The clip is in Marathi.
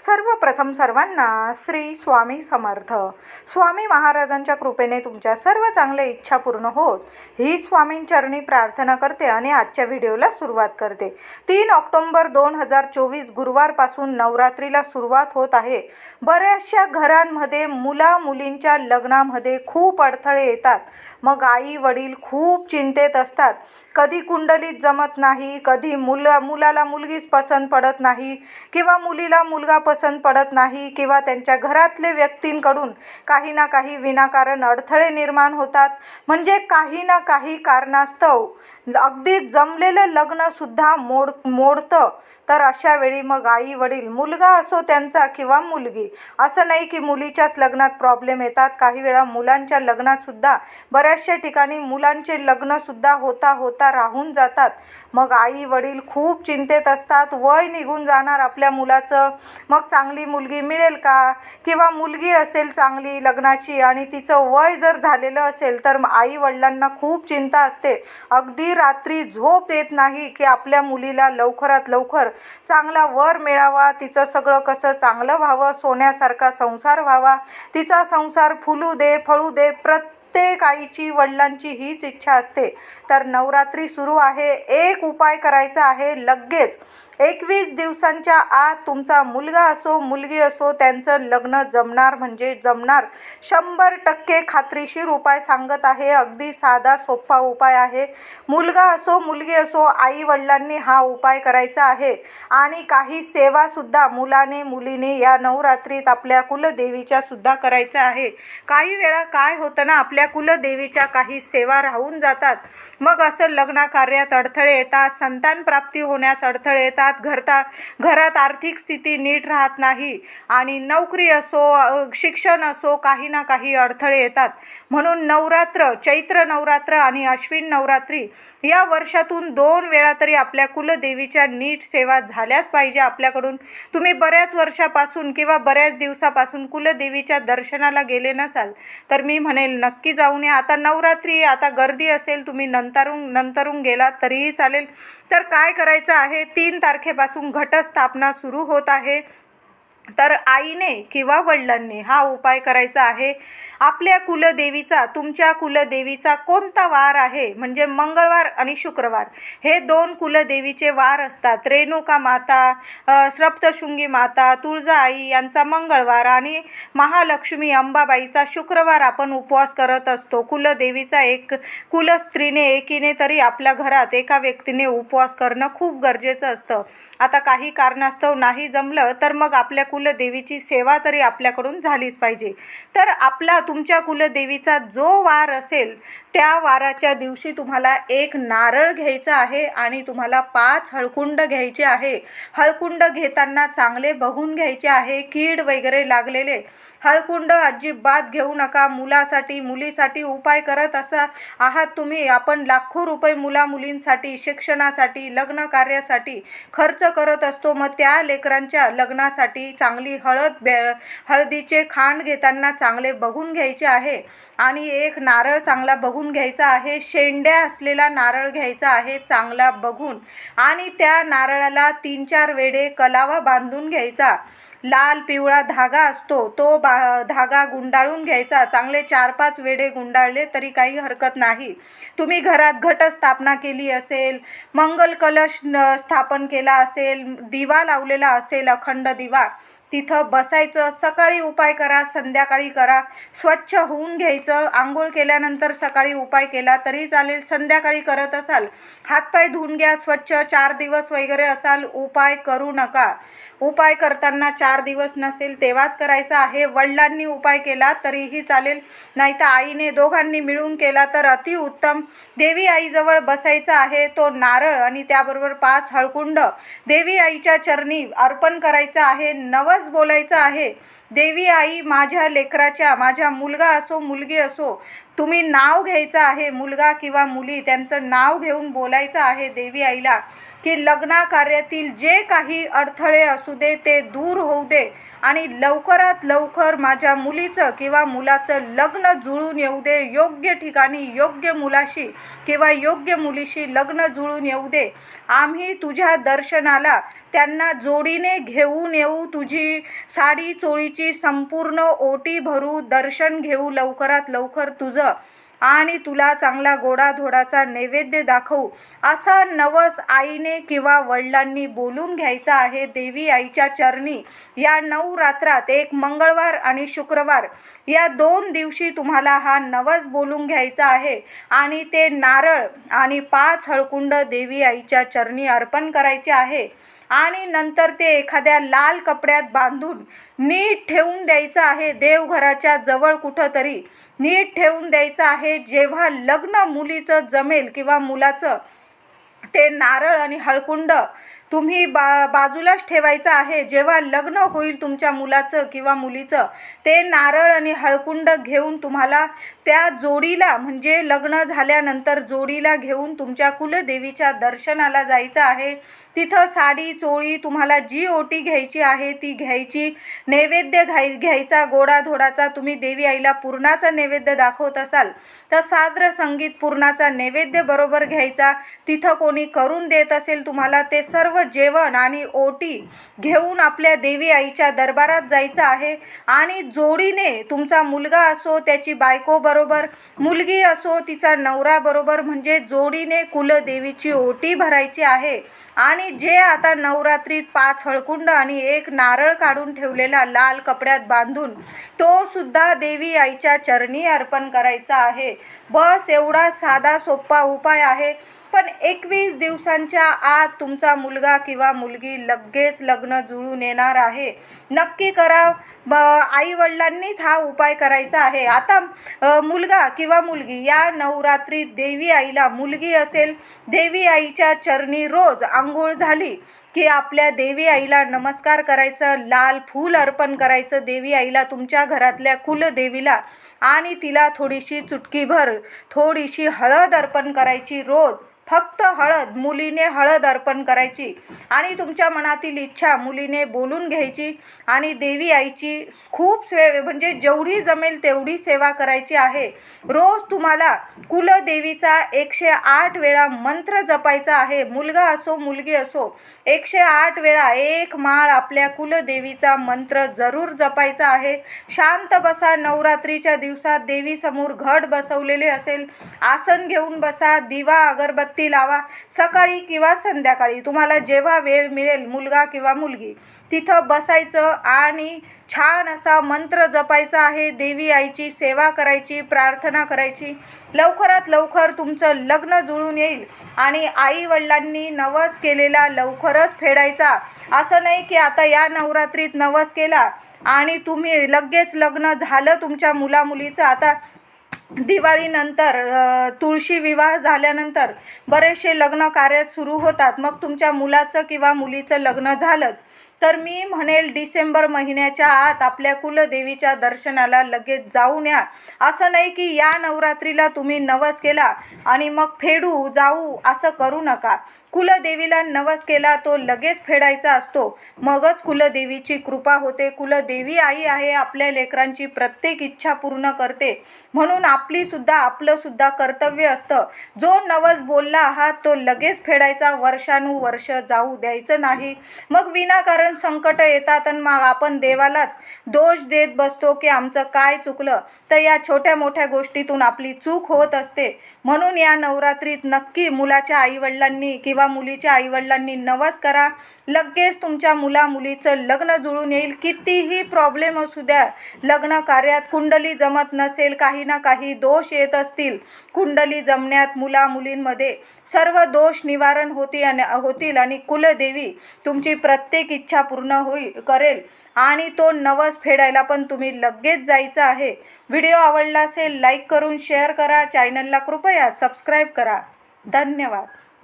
सर्वप्रथम सर्वांना श्री स्वामी समर्थ. स्वामी महाराजांच्या कृपेने तुमच्या सर्व चांगल्या इच्छा पूर्ण होत. ही स्वामींचरणी प्रार्थना करते आणि आजच्या व्हिडिओला सुरुवात करते. तीन ऑक्टोंबर दोन हजार चोवीस गुरुवारपासून नवरात्रीला सुरुवात होत आहे. बऱ्याचशा घरांमध्ये मुला मुलींच्या लग्नामध्ये खूप अडथळे येतात. मग आई वडील खूप चिंतेत असतात. कधी कुंडलीत जमत नाही कधी मुला मुलाला मुलगीच पसंत पडत नाही किंवा मुलीला मुलगा पसंत पडत नाही किंवा त्यांच्या घरातले व्यक्तींकडून काही ना काही विनाकारण अडथळे निर्माण होतात. म्हणजे काही ना काही कारणास्तव अगदी जमलेलं लग्नसुद्धा मोड मोडतं. तर अशा वेळी मग आई वडील मुलगा असो त्यांचा किंवा मुलगी असं नाही की मुलीच्याच लग्नात प्रॉब्लेम येतात. काही वेळा मुलांच्या लग्नातसुद्धा बऱ्याचशा ठिकाणी मुलांचे लग्नसुद्धा होता होता राहून जातात. मग आई वडील खूप चिंतेत असतात. वय निघून जाणार आपल्या मुलाचं. मग चांगली मुलगी मिळेल का? किंवा मुलगी असेल चांगली लग्नाची आणि तिचं वय जर झालेलं असेल तर आई वडिलांना खूप चिंता असते. अगदी रात्री झोप येत नाही की आपल्या मुलीला लवकरात लवकर चांगला वर मिळावा तिचं सगळं कसं चांगलं व्हावं सोन्यासारखा संसार व्हावा तिचा संसार फुलू दे फळू दे प्रत्येक आईची वडिलांची हीच इच्छा असते. तर नवरात्री सुरू आहे. एक उपाय करायचा आहे लगेच एकवीस दिवसांच्या आत तुमचा मुलगा असो मुलगी असो त्यांचं लग्न जमणार म्हणजे जमणार. शंभर टक्के खात्रीशीर उपाय सांगत आहे. अगदी साधा सोपा उपाय आहे. मुलगा असो मुलगी असो आई वडिलांनी हा उपाय करायचा आहे. आणि काही सेवासुद्धा मुलाने मुलीने या नवरात्रीत आपल्या कुलदेवीच्या सुद्धा करायचं आहे. काही वेळा काय होतं ना आपल्या कुलदेवीच्या काही सेवा राहून जातात. मग असं लग्न कार्यात अडथळे येतात संतान प्राप्ती होण्यास अडथळे येतात. घरता घरात आर्थिक स्थिती नीट राहत नाही आणि नोकरी असो शिक्षण असो काही ना काही अडथळे येतात. म्हणून नवरात्र चैत्र नवरात्र आणि अश्विन नवरात्री या वर्षातून दोन वेळा तरी आपल्या कुलदेवीच्या नीट सेवा झाल्याच पाहिजे आपल्याकडून. तुम्ही बऱ्याच वर्षापासून किंवा बऱ्याच दिवसापासून कुलदेवीच्या दर्शनाला गेले नसाल तर मी म्हणेल नक्की जाऊन या. आता नवरात्री आता गर्दी असेल तुम्ही नंतरून नंतरून गेलात तरीही चालेल. तर काय करायचं आहे? तीन तारखेपासून घटस्थापना सुरू होत आहे. तर आईने किंवा वडिलांनी हा उपाय करायचा आहे. आपल्या कुलदेवीचा तुमच्या कुलदेवीचा कोणता वार आहे? म्हणजे मंगळवार आणि शुक्रवार. हे दोन कुलदेवीचे वार असतात. रेणुका माता सप्तशृंगी माता आई यांचा मंगळवार आणि महालक्ष्मी अंबाबाईचा शुक्रवार आपण उपवास करत असतो. कुलदेवीचा एक कुलस्त्रीने एकीने तरी आपल्या घरात एका व्यक्तीने उपवास करणं खूप गरजेचं असतं. आता काही कारणास्तव नाही जमलं तर मग आपल्या कुलदेवीची सेवा तरी आपल्याकडून झालीच पाहिजे. तर आपला तुमच्या कुलदेवीचा जो वार असेल त्या वाराच्या दिवशी तुम्हाला एक नारळ घ्यायचा आहे आणि तुम्हाला पाच हळकुंड घ्यायचे आहे. हळकुंड घेताना चांगले बघून घ्यायचे आहे कीड वगैरे लागलेले. हळकुंड अजिबात घेऊ नका मुलासाठी मुलीसाठी उपाय करत असा आहात तुम्ही. आपण लाखो रुपये मुला मुलींसाठी शिक्षणासाठी लग्न कार्यासाठी खर्च करत असतो. मग त्या लेकरांच्या लग्नासाठी चांगली हळद बे हळदीचे खांड घेताना चांगले बघून घ्यायचे आहे. आणि एक नारळ चांगला बघून घ्यायचा आहे. शेंड्या असलेला नारळ घ्यायचा आहे चांगला बघून. आणि त्या नारळाला तीन चार वेडे कलावा बांधून घ्यायचा. लाल पिवळा धागा असतो. तो बा धागा गुंडाळून घ्यायचा. चांगले चार पाच वेडे गुंडाळले तरी काही हरकत नाही. तुम्ही घरात घटस्थापना केली असेल मंगल कलश स्थापन केला असेल दिवा लावलेला असेल अखंड दिवा तिथं बसायचं सकाळी उपाय करा संध्याकाळी करा. स्वच्छ होऊन घ्यायचं. आंघोळ केल्यानंतर सकाळी उपाय केला तरी चालेल. संध्याकाळी करत असाल हातपाय धुवून घ्या स्वच्छ चार दिवस वगैरे असाल उपाय करू नका. उपाय करताना चार दिवस नसेल तेव्हाच करायचा आहे. वडिलांनी उपाय केला तरीही चालेल. नाही तर आईने दोघांनी मिळून केला तर अतिउत्तम देवी आईजवळ बसायचं आहे तो नारळ आणि त्याबरोबर पाच हळकुंड. देवी आईच्या चरणी अर्पण करायचं आहे. नव नवस बोलायचं आहे. देवी आई माझ्या लेकराच्या माझ्या मुलगा असो मुलगी असो तुम्ही नाव घ्यायचं आहे मुलगा किंवा मुली त्यांचं नाव घेऊन बोलायचं आहे देवी आईला की लग्नाकार्यातील जे काही अडथळे असू दे ते दूर होऊ दे आणि लवकरात लवकर माझ्या मुलीचं किंवा मुलाचं लग्न जुळून येऊ दे. योग्य ठिकाणी योग्य मुलाशी किंवा योग्य मुलीशी लग्न जुळून येऊ दे. आम्ही तुझ्या दर्शनाला त्यांना जोडीने घेऊन येऊ. तुझी साडी चोळीची संपूर्ण ओटी भरू दर्शन घेऊ. लवकरात लवकर तुझं आणि तुला चांगला गोडाधोडाचा नैवेद्य दाखवू. असा नवस आईने किंवा वडिलांनी बोलून घ्यायचा आहे देवी आईच्या चरणी. या नऊ रात्रात एक मंगळवार आणि शुक्रवार या दोन दिवशी तुम्हाला हा नवस बोलून घ्यायचा आहे. आणि ते नारळ आणि पाच हळकुंड देवी आईच्या चरणी अर्पण करायचे आहे. आणि नंतर ते एखाद्या लाल कपड्यात बांधून नीट ठेवून द्यायचं आहे. देवघराच्या जवळ कुठंतरी नीट ठेवून द्यायचं आहे. जेव्हा लग्न मुलीचं जमेल किंवा मुलाचं ते नारळ आणि हळकुंड तुम्ही बा बाजूलाच ठेवायचं आहे. जेव्हा लग्न होईल तुमच्या मुलाचं किंवा मुलीचं ते नारळ आणि हळकुंड घेऊन तुम्हाला त्या जोडीला म्हणजे लग्न झाल्यानंतर जोडीला घेऊन तुमच्या कुलदेवीच्या दर्शनाला जायचं आहे. तिथं साडी चोळी तुम्हाला जी ओटी घ्यायची आहे ती घ्यायची. नैवेद्य घ्याय घ्यायचा गोडाधोडाचा तुम्ही देवी आईला पूर्णाचा नैवेद्य दाखवत असाल तर साद्र संगीत पूर्णाचा नैवेद्य बरोबर घ्यायचा. तिथं कोणी करून देत असेल तुम्हाला ते सर्व जेवण आणि ओटी घेऊन आपल्या देवी आईच्या दरबारात जायचं आहे. आणि जोडीने तुमचा मुलगा असो त्याची बायको बरोबर. मुलगी असो तिचा नवरा बरोबर म्हणजे जोडीने कुलदेवीची ओटी भरायची आहे. आणि जे आता नवरात्रीत पाच हळकुंड आणि एक नारळ काढून ठेवलेला लाल कपड्यात बांधून तो सुद्धा देवी आईच्या चरणी अर्पण करायचा आहे. बस एवढा साधा सोपा उपाय आहे. पण एकवीस दिवसांच्या आत तुमचा मुलगा किंवा मुलगी लगेच लग्न जुळून येणार आहे. नक्की करा. ब आई वडिलांनीच हा उपाय करायचा आहे. आता मुलगा किंवा मुलगी या नवरात्रीत देवी आईला मुलगी असेल देवी आईच्या चरणी रोज आंघोळ झाली की आपल्या देवी आईला नमस्कार करायचं लाल फूल अर्पण करायचं देवी आईला तुमच्या घरातल्या कुलदेवीला आणि तिला थोडीशी चुटकीभर थोडीशी हळद अर्पण करायची रोज. फक्त हळद मुलीने हळद अर्पण करायची आणि तुमच्या मनातील इच्छा मुलीने बोलून घ्यायची आणि देवी आईची खूप से म्हणजे जेवढी जमेल तेवढी सेवा करायची आहे. रोज तुम्हाला कुलदेवीचा एकशे आठ वेळा मंत्र जपायचा आहे. मुलगा असो मुलगी असो एकशे आठ वेळा एक माळ आपल्या कुलदेवीचा मंत्र जरूर जपायचा आहे. शांत बसा नवरात्रीच्या दिवसात देवीसमोर घट बसवलेले असेल. आसन घेऊन बसा दिवा अगरबत्ती लावा. सकाळी किंवा संध्याकाळी तुम्हाला जेव्हा वेळ मिळेल मुलगा किंवा मुलगी तिथं बसायचं आणि छान असा मंत्र जपायचा आहे. देवी आईची सेवा करायची प्रार्थना करायची. लवकरात लवकर तुमचं लग्न जुळून येईल आणि आई वडिलांनी नवस केलेला लवकरच फेडायचा. असं नाही की आता या नवरात्रीत नवस केला आणि तुम्ही लगेच लग्न झालं तुमच्या मुलामुलीचं. आता दिवाळीनंतर तुळशी विवाह झाल्यानंतर बरेचसे लग्न कार्य सुरू होतात. मग तुमच्या मुलाचं किंवा मुलीचं लग्न झालंच. तर मी म्हणेल डिसेंबर महिन्याच्या आत आपल्या कुलदेवीच्या दर्शनाला लगेच जाऊन या. असं नाही की या नवरात्रीला तुम्ही नवस केला आणि मग फेडू जाऊ असं करू नका. कुलदेवीला नवस केला तो लगेच फेडायचा असतो. मगच कुलदेवीची कृपा होते. कुलदेवी आई आहे आपल्या लेकरांची प्रत्येक इच्छा पूर्ण करते. म्हणून आपलीसुद्धा आपलंसुद्धा कर्तव्य असतं. जो नवस बोलला आहात तो लगेच फेडायचा. वर्षानुवर्ष जाऊ द्यायचं नाही. मग विनाकारण संकट येतात आणि मग आपण देवालाच दोष देत बसतो की आमचं काय चुकलं. तर या छोट्या मोठ्या गोष्टीतून आपली चूक होत असते. म्हणून या नवरात्रीत नक्की मुलाच्या आईवडिलांनी किंवा मुलीच्या आईवडिलांनी नवस करा. लगेच तुमच्या मुला मुलीचं लग्न जुळून येईल. कितीही प्रॉब्लेम असू द्या लग्न कार्यात कुंडली जमत नसेल काही ना काही दोष येत असतील. कुंडली जमण्यात मुला मुलींमध्ये सर्व दोष निवारण होती आणि होतील. आणि कुलदेवी तुमची प्रत्येक इच्छा इच्छा पूर्ण होईल करेल. आणि तो नवस फेडायला पण तुम्ही लगेच जायचं आहे. व्हिडिओ आवडला असेल लाईक करून शेअर करा. चॅनलला कृपया सबस्क्राईब करा. धन्यवाद.